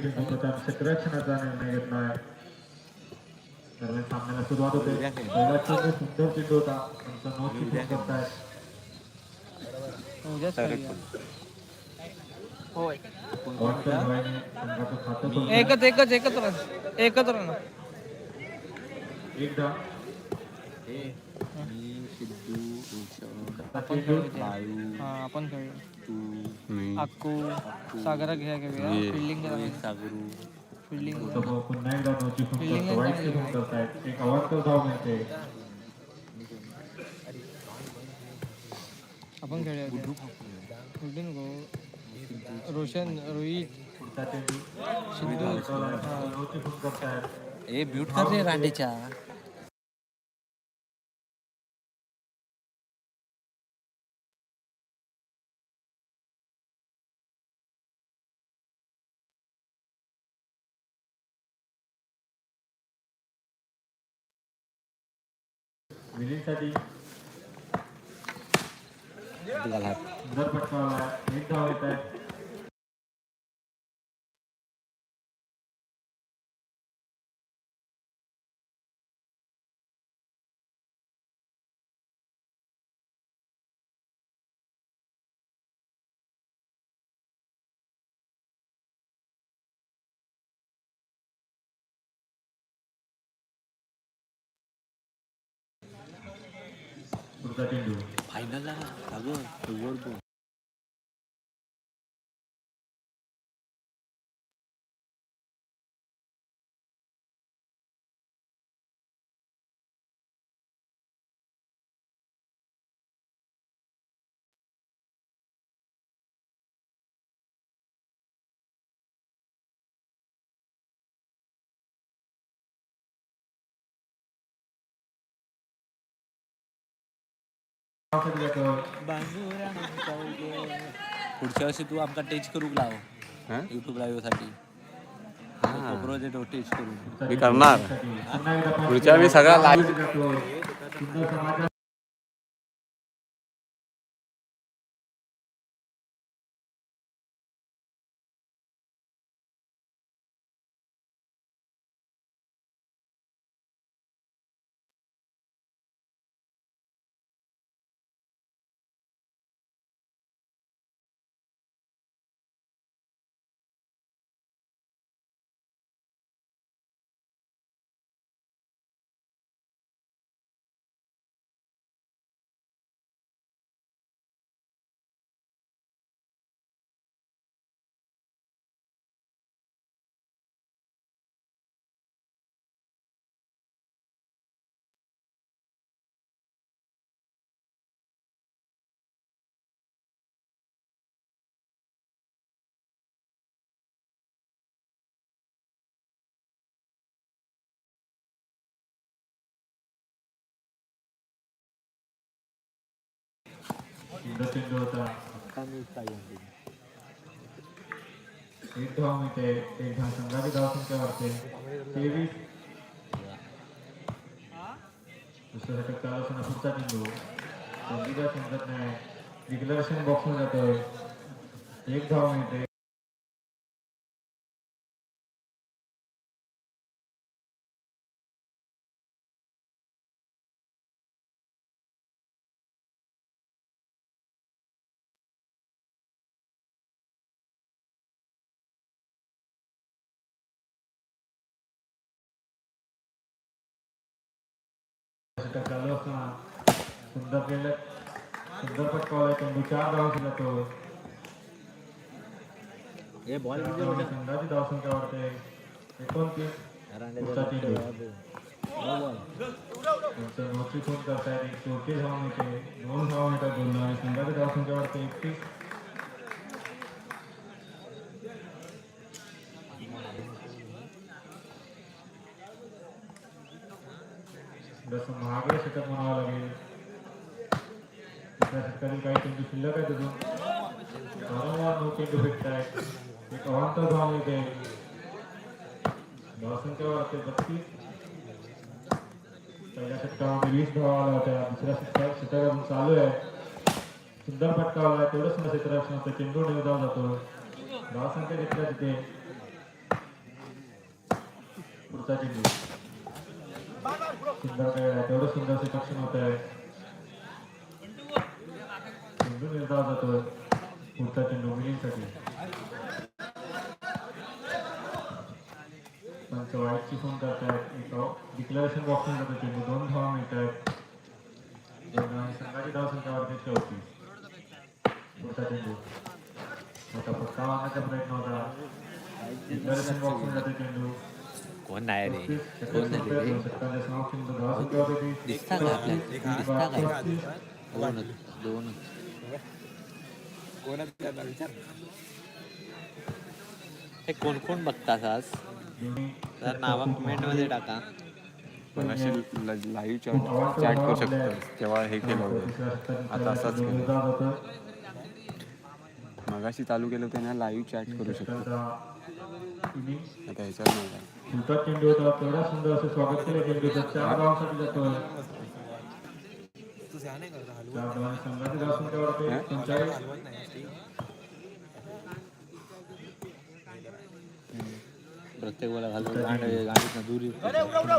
क्षेत्ररक्षणाचा निर्णय घेतला आहे दरम्यान सामन्याला सुरुवात होते पहिला चेंडू सुंदर चेंडू होता त्यांचा संघाचं खातं सोडलं. एकच एकच एकच रन एकच रन एकदा चेंडू आपण खेळू मी अक्कू सागरा घ्या घेऊया ये, फिल्डिंग सागरू. फिल्डिंग तो पुन्हा एकदा Fielding करतो वाईट चुकून करतायत. एक अवास्तव धाव मिळते आपण खेळूया fielding go Roshan Rohit. Sidhu. Note चुकून करतायत ए म्यूट कर रे रांडेच्या. विलीसाठी सुंदर पटकावला एक धाव येत आहे. पुढचा चेंडू फायनलला अगं वर बोल पुढच्या वर्षी तू आमका टेच करूक लाव. युट्यूब लाईव्हसाठी. टेच करू. मी करणार. पुढच्या वेळी सगळा live- जातो. एक धाव मिळते एक धाव संघाची धावसंख्या वाढते तेवीस दुसऱ्या षटक चालू असताना पुढचा चेंडू चेंडूचा समजत नाही डिक्लरेशन बॉक्समध्ये जातोय एक धाव मिळते सुंदर पटकावला चेंडू चार धावांशी जातो ए बॉल त्यामुळे संघाची धावसंख्या वाढते एकोणतीस नोची खून करतायत एक चौथी धाव मिळते दोन धाव मिळतात दोन आणि संघाची धावसंख्या वाढते एकतीस जसं महागडे षटक म्हणावं लागेल दुसऱ्या षटकातील काही चेंडू शिल्लक आहेत अजून वारंवार नऊ चेंडू भेटत आहेत एक अवांतर धाव मिळते धावसंख्या वाढते बत्तीस। पहिल्या षटकामध्ये वीस धावा आल्या होत्या दुसऱ्या षटकात षटक अजून चालू आहे सुंदर फटकावला तेवढंच ना क्षेत्ररक्षणाचा चेंडू निवडावा जातो धावसंख्या घेतल्या तिथे पुढचा चेंडू तेवढं सुंदर सेक्शन होत आहे चेंडू निर्धाव जातोय पुढचा चेंडू मुलींसाठी पंच वाईटची फोन करतायत एक डिक्लेरेशन बॉक्सिंग जातो चेंडू दोन धावा मिळत आहेत संघाची धावसंख्या वाढते चौतीस. पुढचा चेंडू. मोठा फटका मारण्याचा प्रयत्न होता. डिक्लेरेशन बॉक्सिंग जातो चेंडू. कोण नाही रे कोण नाही रे दोन दिसता का आपल्याला? दिसता का? पस्तीस. दोनच दोनच हे कोण कोण बघतास आज तर नावा कमेंटमध्ये टाका पण अशी लाईव्ह चॅट चॅट करू शकतो तेव्हा हे केलं होतं आता असाच केलं. मगाशी चालू केलं होतं ना लाईव्ह चॅट करू शकतो आता ह्याच्यावर नाही फुलका चेंडू होता तेवढा सुंदर असं स्वागत केलं चेंडूचं. चार धावांसाठी जातोय चार संघाची वाढते पंचेचाळीस प्रत्येक वेळेला घालून गांडीतनं दूर. सुंदर.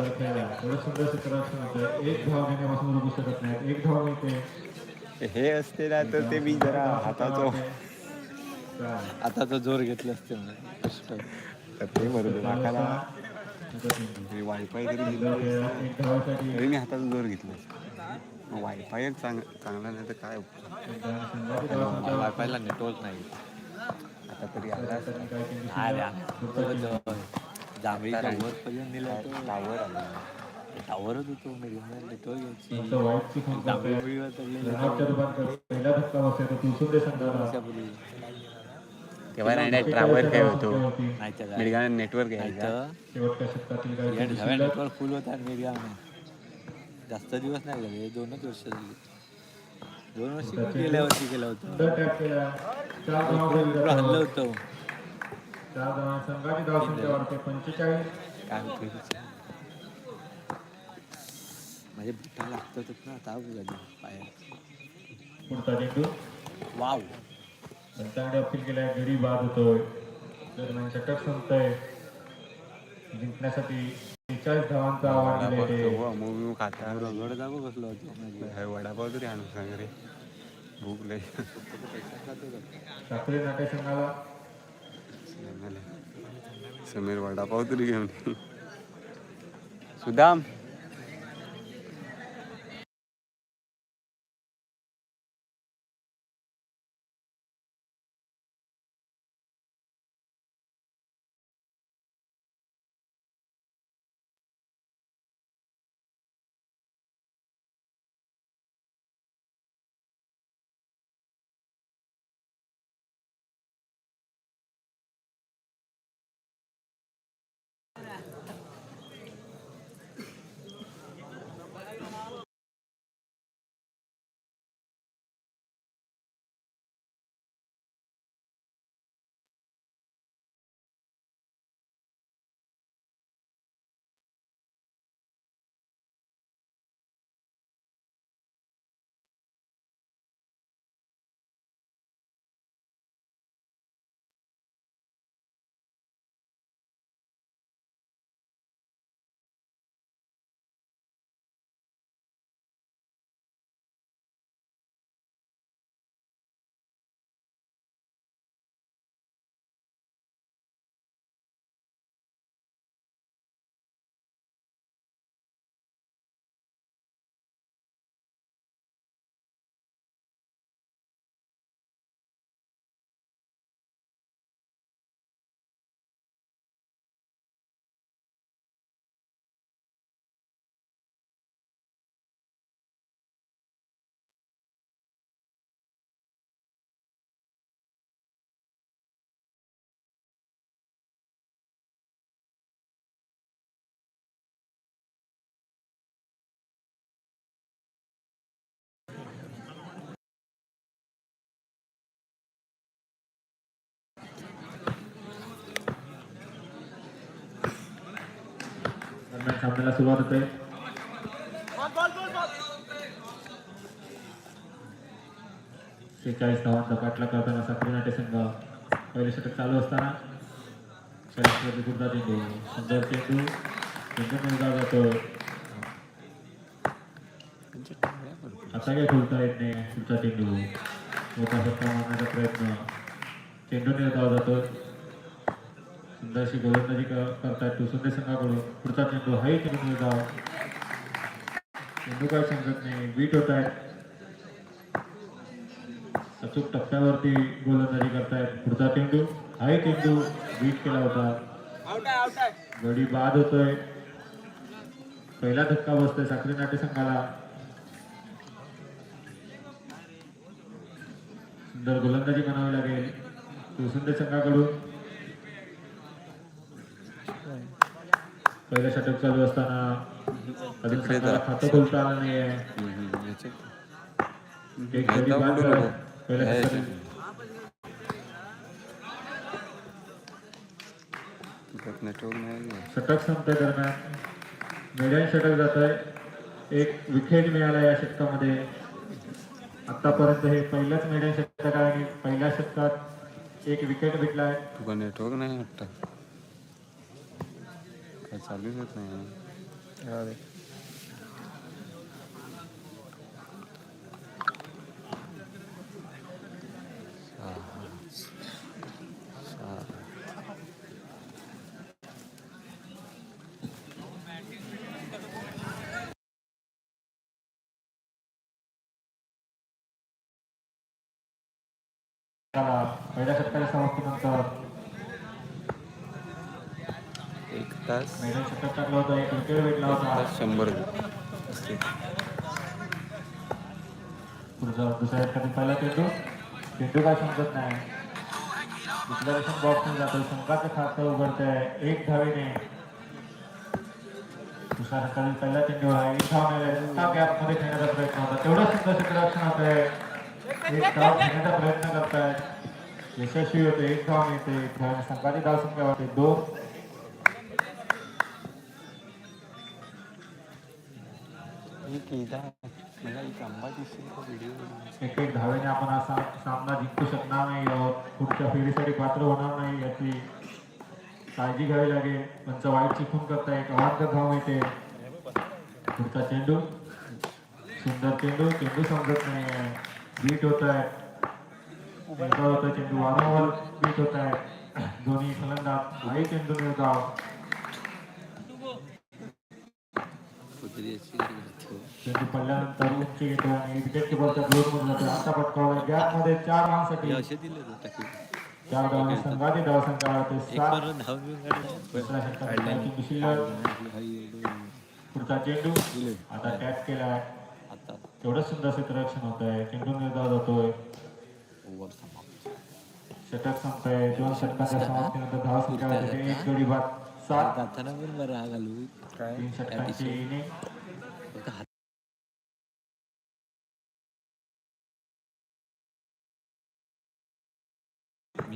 एवढं एक धाव घेण्यापासून रोखू शकत नाही एक धाव मिळते. हे असते ना तर ते मी जरा हाताचं तो जोर घेतला असते म्हणून. कष्ट तर ते बरोबर. नाकाला वायफाय तरी दिलं तरी मी हाताचा जोर घेतला वायफाय चांग चांगला नाही तर काय वायफायला नेटवर्क नाही आता तरी आला असता. वाढते. काय चेंडू अरे शिल्लक. पुढचा चेंडू. जांभळीच्या वर पर्यंत नेला तो टावर आला टावरच होतो नेटवर्क यायची तेव्हा नाही नाही टावर काय होतो. मिळगाने नेटवर्क शिल्लक. नेटवर्क फुल होता मीडियाने जास्त दिवस नाही झाले दोनच वर्ष झाली. दोन वर्ष गेल्या वर्षी केलं होतं. हल्लं. होतं. काय माझे बुट्टा लागतातच ना ताप झाली. पाय वाव पंचांकडे अपील केलाय गडी बाद होतोय. दरम्यान षटक संपतंय. जिंकण्यासाठी बेचाळीस धावांचं आव्हान दिलंय ते. मूवी खाता रगड जागो हे वडापाव तरी आणू सांग रे. भूक लय साखरे नाट्य संघाला. समीर वडापाव तरी घेऊन. सुदाम. सामन्याला सुरुवात होते. शेचाळीस धावांचा पाठला करताना सक्रिय नाट्य संघ. पहिले षटक चालू असताना शैलेश पुढचा चेंडू सुंदर चेंडू चेंडू निर्धाव जातो. आता काय खोलता येत नाही पुढचा चेंडू. मोठा सत्ता मारण्याचा प्रयत्न. चेंडू निर्धाव जातो सुंदरशी गोलंदाजी करतायत तो तुसुंदे संघाकडून पुढचा चेंडू हाय चेंडू निर्धाव चेंडू काय समजत नाही. बीट होत आहेत. अचूक टप्प्यावरती गोलंदाजी करतायत. पुढचा चेंडू हाय चेंडू बीट केला होता. गडी बाद होतोय. पहिला धक्का बसतोय साखरी नाट्य संघाला. सुंदर गोलंदाजी म्हणावी लागेल. तुसुंदे संघाकडून. पहिलं षटक चालू असताना जा. खातं खोलता आलं एक गडी बाद. पहिल्या नाही षटक संपते दरम्यान. मिडियम षटक जात आहे एक विकेट मिळाला या षटकामध्ये. आतापर्यंत हे पहिलंच मिडियम षटक आहे आणि पहिल्या षटकात एक विकेट भेटलाय. तुका नेटवर्क नाही वाटतं. काय चालूच होत नाही त्याला पहिल्या षटकाच्या समाप्तीनंतर एक तास. शंभर. दुसऱ्या पहिला चेंडू चेंडू काय समजत नाही. डिक्लेरेशन बॉक्स जातो संघाचं खातं उघडतंय. एक धावेने. दुसऱ्या षटकातील पहिला चेंडू आहे. एक धाव मिळेल त्या गॅपमध्ये खेळण्याचा प्रयत्न होता. तेवढं सुंदर क्षेत्ररक्षण होत आहे एक धाव घेण्याचा प्रयत्न करतायत. यशस्वी होते. एक धाव मिळते एक धाव संघाची धाव संख्या होते दोन. मला एक धावेने आपण सामना जिंकू शकणार नाही पुढच्या फेरीसाठी पात्र होणार नाही याची काळजी घ्यावी लागेल. त्यांचं वाईट चिकून करता एक अवांतर धाव मिळते पुढचा चेंडू. सुंदर चेंडू. चेंडू समजत नाही बीट होत आहे. होतं चेंडू. वारंवार बीट होत आहे. दोन्ही फलंदाज. हाही चेंडू निर्धाव चेंडू पडल्यानंतर उंची घेतो आणि विकेट किपरच्या ग्लोरमध्ये जातो. आता पटकावला गॅपमध्ये चार धावांसाठी असे दिले टाकून चार धावांनी संघाची धाव संख्या वाढते एक सात बरं धाव घेऊन काढलं. दुसऱ्या षटकात बॅटिंग शिल्लक पुढचा चेंडू. आता टॅच केलाय तेवढं सुंदर क्षेत्ररक्षण होत आहे. चेंडू निर्धाव जातोय षटक संपतंय दोन षटकांच्या समाप्तीनंतर धाव संख्या एक गडी बाद सात. तीन षटकांची इनिंग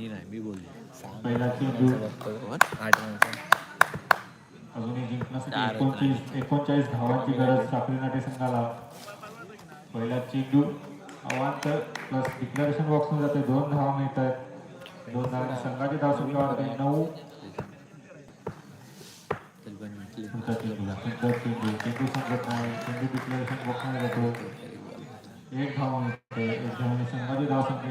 मी नाही मी बोललो. आठ एकोणतीस एकोणचाळीस धावांची गरज साखरी नाटे संघाला. पहिला चेंडू अवांतर प्लस डिक्लेरेशन बॉक्समध्ये जाते दोन धावा मिळत आहेत दोन धावांनी संघाची धाव संख्या वाढते नऊ. चेंडू समजत नाही. चेंडू डिक्लेरेशन बॉक्समध्ये जातो एक धाव मिळते एक धावाने संघाची धाव संख्या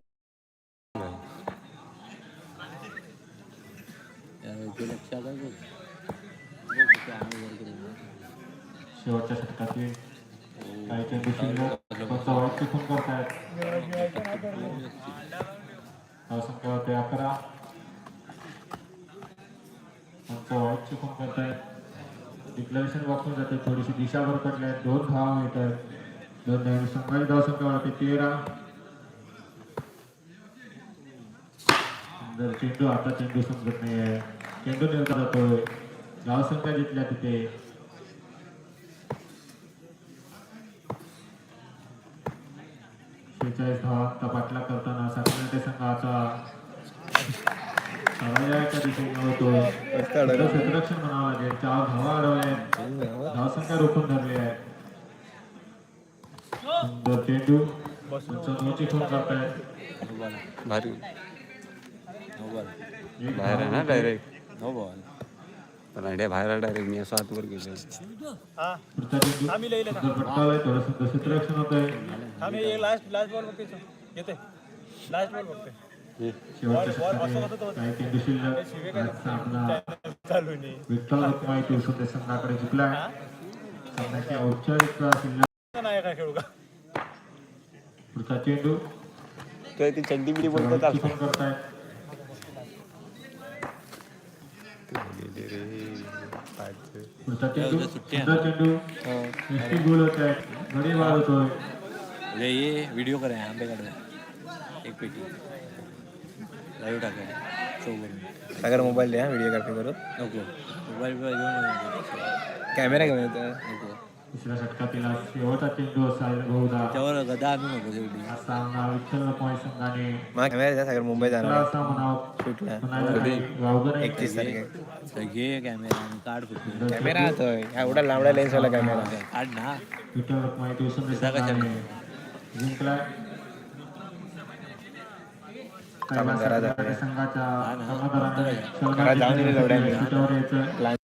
काही चेंडू शिल्लक वाईट चुकून करतायत संख्या होते अकरा कोणता वाईट चुकून करतायत डिक्लेरेशन बॉक्समध्ये जाते थोडीशी दिशा भरकटल्या आहेत दोन धावा मिळत आहेत. दोन धावांनी संघाची धाव संख्या वाढते तेरा. जर चेंडू आता चेंडू समजत नाही आहे चेंडू निर्धार जातोय. धाव संख्या जिंकल्या तिथे. शेहेचाळीस धावांचा पाठलाग करताना साखरनाटे संघाचा होतो. क्षेत्ररक्षण म्हणावं लागेल. चार धावा अडवल्या. धावसंख्या रोखून धरली आहे. सुंदर चेंडू. उंच नोची खून करतायत. भारी. बाहेर आहे ना डायरेक्ट नो बॉल पण आयडिया बाहेर डायरेक्ट मी असं आतवर गेलो. पुढचा चेंडू. सुंदर फटकावलाय होतंय लास्ट लास्ट बॉल बघते येते लास्ट बॉल बघते चेंडू संघाकडे औपचारिक काय खेळू का? पुढचा चेंडू. तर ती चड्डी बिडी बोलतात पुढचा चेंडू. चेंडू. गोल होत आहे. बाद होतोय म्हणजे ये व्हिडिओ करा आंबे काढूया एक पेटी। लाईव्ह टाकाय चौघ सागर मोबाईल द्या व्हिडिओ ग्राफी करू। नको मोबाईल घेऊन. कॅमेरा घेऊन येतो नको तिसऱ्या षटकातील शेवटचा चेंडू असायला बहुधा। त्यावर गदा आणू नको शेवटी हा सामना विठ्ठल रखमाई संघाने मग कॅमेरा द्या सागर मुंबई जाणार असा म्हणावं एकतीस तारीख घे कॅमेरा आणि काढ फक्त कॅमेरा तो एवढा लांबडा लेन्स वाला कॅमेरा काढ ना। विठ्ठल संघाने जिंकलाय. कैलास